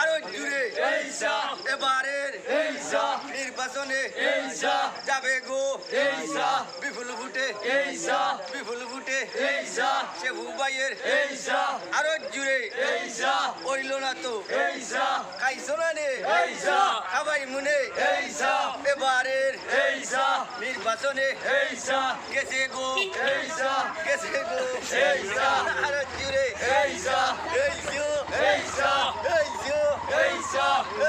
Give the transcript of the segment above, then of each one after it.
আরও জুড়ে এবারের নির্বাচনে যাবে গো। বিপুল ভোটে। বিপুল ভোটে। সে ভুবাইয়ের আরও জুড়ে কইল না তো। খাইছো না নে। খাবাই মনে। এবারের নির্বাচনে গেছে গো। গেছে গো আরও জুড়ে এই যো এই যো এই যো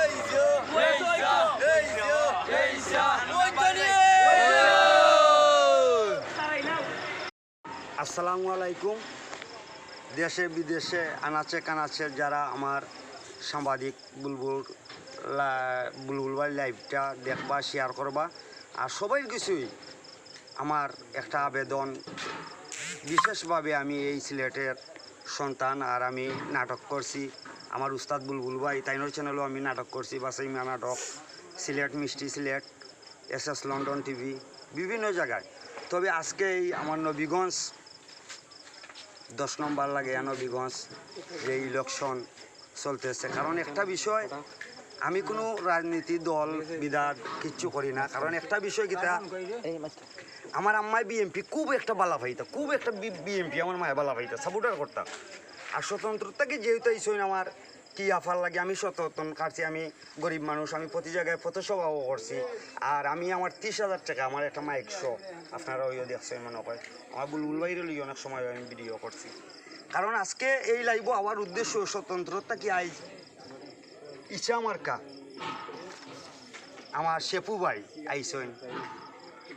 এই যো এই যো আসসালামু আলাইকুম। দেশে, বিদেশে, আনাচে কানাচে যারা আমার সাংবাদিক বুলবুল বুলবুল লাইভটা দেখবা শেয়ার করবা, আর সবাই কিছুই আমার একটা আবেদন। বিশেষভাবে আমি এই সিলেটের সন্তান, আর আমি নাটক করছি। আমার উস্তাদ বুলবুল ভাই, তাইনোর চ্যানেলও আমি নাটক করছি বাসাইমা নাটক, সিলেট মিষ্টি Sylhet, S S London TV, বিভিন্ন জায়গায়। তবে আজকে এই আমার নবীগঞ্জ দশ নম্বর লাগে আনবীগঞ্জ যে ইলেকশন চলতেছে। কারণ একটা বিষয়, আমি কোনো রাজনীতি দল বিদাত কিচ্ছু করি না। কারণ একটা বিষয় গীতা আমার আম্মাই বিএমপি খুব একটা বালা ভাইতা খুব একটা বিএমপি আমার মায়ের বালা ভাইতা সাপোর্টার করতাম। আর স্বতন্ত্রতাকে যেহেতু আমার কি আফার লাগে? আমি সচেতন কাটছি আমি গরিব মানুষ, আমি প্রতি জায়গায় পথসভাও করছি। আর আমি আমার তিরিশ হাজার টাকা, আমার একটা মাইক শো আপনারা ওইও দেখছেন মনে করে আমার বুলবুল বাইরে লিগে অনেক সময় আমি ভিডিও করছি। কারণ আজকে এই লাইভ আমার উদ্দেশ্য স্বতন্ত্রতা কি? আই ইচ্ছা আমার কা আমার শেপু ভাই আইসইন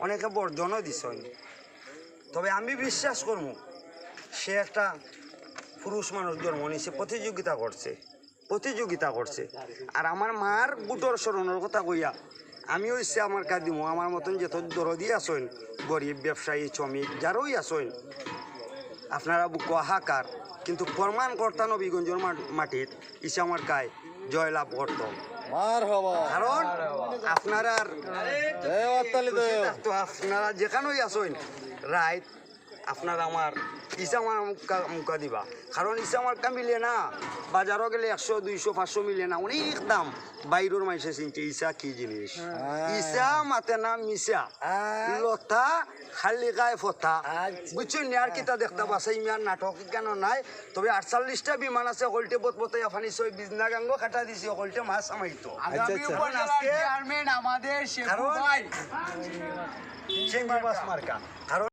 অনেকে বর্জনও দিছইন তবে আমি বিশ্বাস করব, সে একটা পুরুষ মানুষ জন্ম নিছে প্রতিযোগিতা করছে। প্রতিযোগিতা করছে। আর আমার মার বুটর স্মরণের কথা কইয়া আমি হইছে আমার কাজ দিব আমার মতন যত দরদি আসইন গরিব ব্যবসায়ী শ্রমিক যারই আসইন আপনারা বুক হাহাকার। কিন্তু প্রমাণ কর্তা নবীগঞ্জের মাটির ইসে আমার কায় জয়লাভ করত। কারণ আপনারা আপনারা যেখানেই আসেন রাইট আপনার আমার ইসা আমার মুখা মুখা দিবা। কারণ ইসা মার্কা মিলে না। বাজারও গেলে একশো দুইশো পাঁচশো মিলে না। অনেক দাম। বাইরের মানুষের চিনছে ইসা কি জিনিস? ইসা মাতে না মিশা। লতা খালি গায়ে ফতা। বুঝছ নি? আর কিতা দেখতে পাছে ইমান নাটক কেন নাই? তবে আটচল্লিশটা বিমান আছে অকলটে বত বতে আফানি ছয় বিজনা গাঙ্গ কাটা দিছি অকলটে মাছ আমাইতো কারণ আজকে আমাদের কারণ সেই মাছ মার্কা। কারণ